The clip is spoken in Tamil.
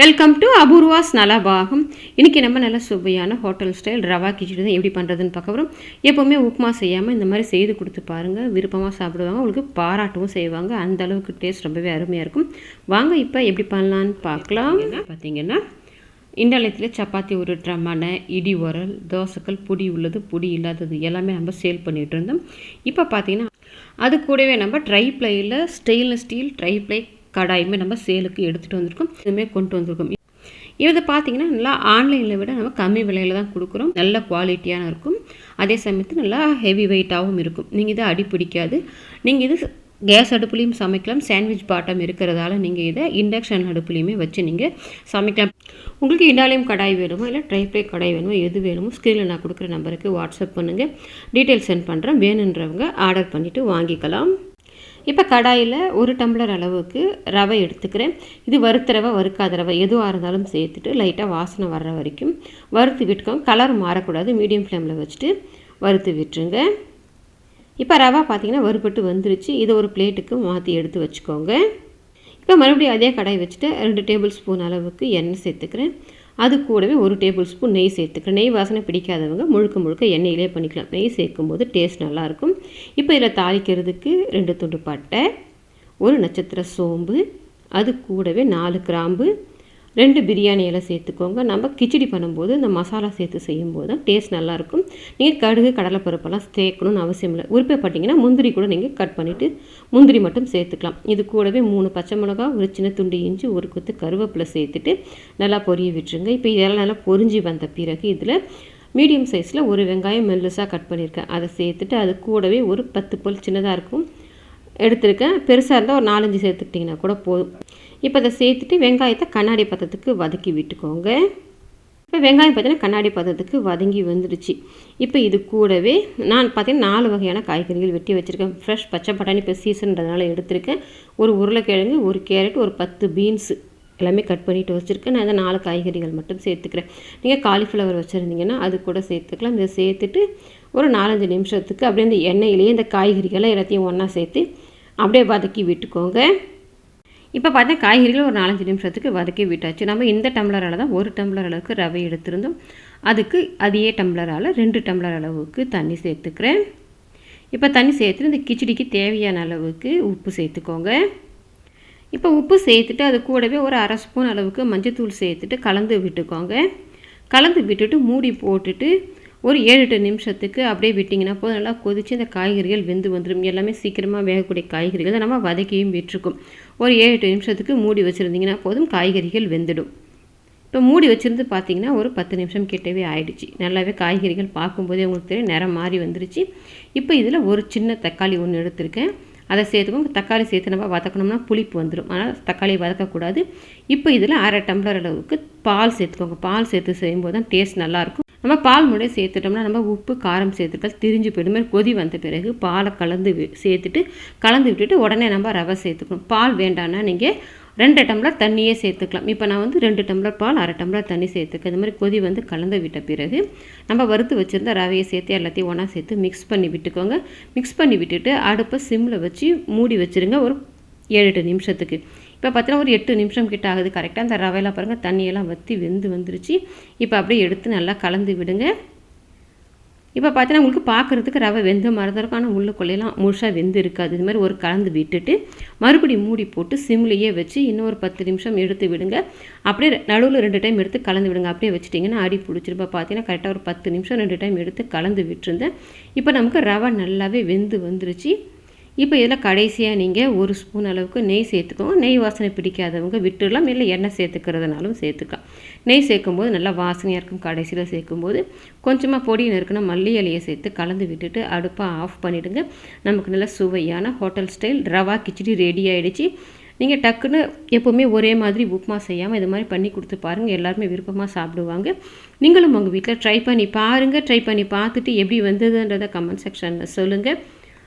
வெல்கம் டு அபூர்வாஸ் நலபாகம் இன்றைக்கி நம்ம நல்ல சுவையான ஹோட்டல் ஸ்டைல் ரவா கிச்சடி தான் எப்படி பண்ணுறதுன்னு பார்க்க எப்போவுமே உப்புமா செய்யாமல் இந்த மாதிரி செய்து கொடுத்து பாருங்கள் விருப்பமாக சாப்பிடுவாங்க. உங்களுக்கு பாராட்டவும் செய்வாங்க. அந்த அளவுக்கு டேஸ்ட் ரொம்பவே அருமையாக இருக்கும். வாங்க இப்போ எப்படி பண்ணலான்னு பார்க்கலாம். பார்த்தீங்கன்னா இண்டாலயத்தில் சப்பாத்தி ஒரு மனை இடி உரல் தோசைக்கல் பொடி உள்ளது பொடி இல்லாதது எல்லாமே நம்ம சேல் பண்ணிகிட்டு இருந்தோம். இப்போ பார்த்தீங்கன்னா அது கூடவே நம்ம ட்ரை பிளேயில் ஸ்டெயின்லெஸ் ஸ்டீல் ட்ரை ப்ளை கடாயுமே நம்ம சேலுக்கு எடுத்துகிட்டு வந்திருக்கோம் இதுவுமே கொண்டு வந்திருக்கோம். இதை பார்த்தீங்கன்னா நல்லா ஆன்லைனில் விட நம்ம கம்மி விலையில் தான் கொடுக்குறோம். நல்ல குவாலிட்டியான இருக்கும். அதே சமயத்தில் நல்லா ஹெவி வெயிட்டாகவும் இருக்கும். நீங்கள் இதை அடி பிடிக்காது. நீங்கள் இது கேஸ் அடுப்புலையும் சமைக்கலாம். சாண்ட்விச் பாட்டம் இருக்கிறதால நீங்கள் இதை இண்டக்ஷன் அடுப்புலையுமே வச்சு நீங்கள் சமைக்கலாம். உங்களுக்கு இண்டாலியம் கடாய் வேணுமோ? இல்லை ட்ரைப்ளே கடாய் வேணுமோ? எது வேணுமோ ஸ்க்ரீனில் நான் கொடுக்குற நம்பருக்கு வாட்ஸ்அப் பண்ணுங்கள் டீட்டெயில் சென்ட் பண்ணுறேன் வேணுன்றவங்க ஆர்டர் பண்ணிவிட்டு வாங்கிக்கலாம். இப்போ கடாயில் ஒரு டம்ளர் அளவுக்கு ரவை எடுத்துக்கிறேன். இது வறுத்த ரவை வறுக்காத ரவை எதுவாக இருந்தாலும் சேர்த்துட்டு லைட்டாக வாசனை வர்ற வரைக்கும் வறுத்து விட்டுக்கோங்க. கலர் மாறக்கூடாது. மீடியம் ஃப்ளேமில் வச்சுட்டு வறுத்து விட்டுருங்க. இப்போ ரவா பார்த்திங்கன்னா வறுபட்டு வந்துருச்சு. இதை ஒரு பிளேட்டுக்கு மாற்றி எடுத்து வச்சுக்கோங்க. இப்போ மறுபடியும் அதே கடாய் வச்சுட்டு ரெண்டு டேபிள் ஸ்பூன் அளவுக்கு எண்ணெய் சேர்த்துக்கிறேன். அது கூடவே ஒரு டேபிள் ஸ்பூன் நெய் சேர்த்துக்கிறேன் நெய் வாசனை பிடிக்காதவங்க முழுக்க முழுக்க எண்ணெயிலே பண்ணிக்கலாம். நெய் சேர்க்கும்போது டேஸ்ட் நல்லாயிருக்கும். இப்போ இதில் தாளிக்கிறதுக்கு ரெண்டு துண்டு பட்டை ஒரு நட்சத்திர சோம்பு அது கூடவே நாலு கிராம்பு ரெண்டு பிரியாணி இலை சேர்த்துக்கோங்க. நம்ம கிச்சடி பண்ணும்போது இந்த மசாலா சேர்த்து செய்யும்போது தான் டேஸ்ட் நல்லாயிருக்கும். நீங்கள் கடுகு கடலைப்பருப்பெல்லாம் சேர்க்கணும்னு அவசியம் இல்லை. உருப்பப்பட்டிங்கன்னா முந்திரி கூட நீங்கள் கட் பண்ணிவிட்டு முந்திரி மட்டும் சேர்த்துக்கலாம். இது கூடவே மூணு பச்சை மிளகா ஒரு சின்ன துண்டு இஞ்சி ஒரு கொத்து கருவேப்பிலை சேர்த்துட்டு நல்லா பொரிய விட்டுருங்க. இப்போ இதெல்லாம் நல்லா பொரிஞ்சு வந்த பிறகு இதில் மீடியம் சைஸில் ஒரு வெங்காயம் மெல்லுசாக கட் பண்ணியிருக்கேன். அதை சேர்த்துட்டு அது கூடவே ஒரு பத்து பொல் சின்னதாக இருக்கும். எடுத்திருக்கேன். பெருசாக இருந்தால் ஒரு நாலஞ்சு சேர்த்துக்கிட்டிங்கன்னா கூட போதும். இப்போ அதை சேர்த்துட்டு வெங்காயத்தை கண்ணாடி பதத்துக்கு வதக்கி விட்டுக்கோங்க. இப்போ வெங்காயம் பார்த்தீங்கன்னா கண்ணாடி பதத்துக்கு வதங்கி வந்துடுச்சு இப்போ இது கூடவே நான் பார்த்தீங்கன்னா நாலு வகையான காய்கறிகள் வெட்டி வச்சுருக்கேன். ஃப்ரெஷ் பச்சை பட்டாணி இப்போ சீசன்றதுனால எடுத்திருக்கேன். ஒரு உருளைக்கிழங்கு ஒரு கேரட் ஒரு பத்து பீன்ஸு எல்லாமே கட் பண்ணிவிட்டு வச்சுருக்கேன். நான் இந்த நாலு காய்கறிகள் மட்டும் சேர்த்துக்கிறேன். நீங்கள் காலிஃப்ளவர் வச்சுருந்தீங்கன்னா அது கூட சேர்த்துக்கலாம். இதை சேர்த்துட்டு ஒரு நாலஞ்சு நிமிஷத்துக்கு அப்படியே இந்த எண்ணெயிலேயே இந்த காய்கறிகளை எல்லாத்தையும் ஒன்றா சேர்த்து அப்படியே வதக்கி விட்டுக்கோங்க. இப்போ பார்த்தா காய்கறிகள் ஒரு நாலஞ்சு நிமிஷத்துக்கு வதக்கி விட்டாச்சு. நம்ம இந்த டம்ளரால் தான் ஒரு டம்ளர் அளவுக்கு ரவை எடுத்திருந்தோம். அதுக்கு அதே டம்ளரால் ரெண்டு டம்ளர் அளவுக்கு தண்ணி சேர்த்துக்கிறேன். இப்போ தண்ணி சேர்த்துட்டு இந்த கிச்சடிக்கு தேவையான அளவுக்கு உப்பு சேர்த்துக்கோங்க. இப்போ உப்பு சேர்த்துட்டு அது கூடவே ஒரு அரை ஸ்பூன் அளவுக்கு மஞ்சத்தூள் சேர்த்துட்டு கலந்து விட்டுக்கோங்க. கலந்து விட்டுட்டு மூடி போட்டுட்டு ஒரு ஏழு எட்டு நிமிஷத்துக்கு அப்படியே விட்டிங்கன்னா போதும். நல்லா கொதித்து இந்த காய்கறிகள் வெந்து வந்துடும் எல்லாமே சீக்கிரமாக வேகக்கூடிய காய்கறிகளை நம்ம வதக்கியும் விட்டுருக்கும். ஒரு ஏழு எட்டு நிமிஷத்துக்கு மூடி வச்சுருந்தீங்கன்னா போதும் காய்கறிகள் வெந்துடும். இப்போ மூடி வச்சுருந்து பார்த்தீங்கன்னா ஒரு பத்து நிமிஷம் கிட்டவே ஆயிடுச்சு. நல்லாவே காய்கறிகள் பார்க்கும்போதே உங்களுக்கு தெரியும் நிறம் மாறி வந்துருச்சு. இப்போ இதில் ஒரு சின்ன தக்காளி ஒன்று எடுத்திருக்கேன். அதை சேர்த்துக்கும் தக்காளி சேர்த்து நம்ம வதக்கணும்னா புளிப்பு வந்துடும் ஆனால் தக்காளி வதக்கக்கூடாது. இப்போ இதில் அரை டம்ளர் அளவுக்கு பால் சேர்த்துக்கோங்க. பால் சேர்த்து செய்யும்போது தான் டேஸ்ட் நல்லாயிருக்கும் நம்ம பால் முறை சேர்த்துட்டோம்னா நம்ம உப்பு காரம் சேர்த்துக்கள் திரிஞ்சு போயிடும். மாதிரி கொதி வந்த பிறகு பாலை கலந்து சேர்த்துட்டு கலந்து விட்டுட்டு உடனே நம்ம ரவை சேர்த்துக்கணும். பால் வேண்டாம்னா நீங்கள் ரெண்டு டம்ளர் தண்ணியே சேர்த்துக்கலாம். இப்போ நான் வந்து ரெண்டு டம்ளர் பால் அரை டம்ளர் தண்ணி சேர்த்துக்க இந்த மாதிரி கொதி வந்து கலந்து விட்ட பிறகு நம்ம வறுத்து வச்சுருந்த ரவையை சேர்த்து எல்லாத்தையும் ஒன்றா சேர்த்து மிக்ஸ் பண்ணி விட்டுக்கோங்க. மிக்ஸ் பண்ணி விட்டுட்டு அடுப்பை சிம்மில் வச்சு மூடி வச்சுருங்க. ஒரு ஏழு எட்டு நிமிஷத்துக்கு. இப்போ பார்த்தீங்கன்னா ஒரு எட்டு நிமிஷம் கிட்ட ஆகுது. கரெக்டாக அந்த ரவையெல்லாம் பாருங்கள் தண்ணியெல்லாம் வற்றி வெந்து வந்துருச்சு. இப்போ அப்படியே எடுத்து நல்லா கலந்து விடுங்க. இப்போ பார்த்தீங்கன்னா உங்களுக்கு பார்க்குறதுக்கு ரவை வெந்த மாதிரி தான் இருக்கும். ஆனால் உள்ளுக்குள்ளையெல்லாம் முழுசாக வெந்து இருக்காது. இது மாதிரி ஒரு கலந்து விட்டுட்டு மறுபடியும் மூடி போட்டு சிம்லேயே வச்சு இன்னொரு பத்து நிமிஷம் எடுத்து விடுங்க. அப்படியே நடுவில் ரெண்டு டைம் எடுத்து கலந்து விடுங்க. அப்படியே வச்சுட்டிங்கன்னா அடி பிடிச்சிருப்பா பார்த்தீங்கன்னா கரெக்டாக ஒரு பத்து நிமிஷம் ரெண்டு டைம் எடுத்து கலந்து விட்டுருந்தேன். இப்போ நமக்கு ரவை நல்லாவே வெந்து வந்துருச்சு. இப்போ இதில் கடைசியாக நீங்கள் ஒரு ஸ்பூன் அளவுக்கு நெய் சேர்த்துக்கோங்க. நெய் வாசனை பிடிக்காதவங்க விட்டுடலாம். இல்லை எண்ணெய் சேர்த்துக்கிறதுனாலும் சேர்த்துக்கலாம். நெய் சேர்க்கும்போது நல்லா வாசனையாக இருக்கும். கடைசியில் சேர்க்கும்போது கொஞ்சமாக பொடி நறுக்குனா மல்லி இலையை சேர்த்து கலந்து விட்டுட்டு அடுப்பை ஆஃப் பண்ணிவிடுங்க நமக்கு நல்ல சுவையான hotel style. Rava kichadi ready ஆகிடுச்சு நீங்கள் டக்குன்னு எப்போவுமே ஒரே மாதிரி உப்புமா செய்யாமல் இது மாதிரி பண்ணி கொடுத்து பாருங்கள் எல்லாருமே விருப்பமாக சாப்பிடுவாங்க. நீங்களும் உங்கள் வீட்டில் ட்ரை பண்ணி பாருங்கள் ட்ரை பண்ணி பார்த்துட்டு எப்படி வந்ததுன்றதை கமெண்ட் செக்ஷனில் சொல்லுங்கள்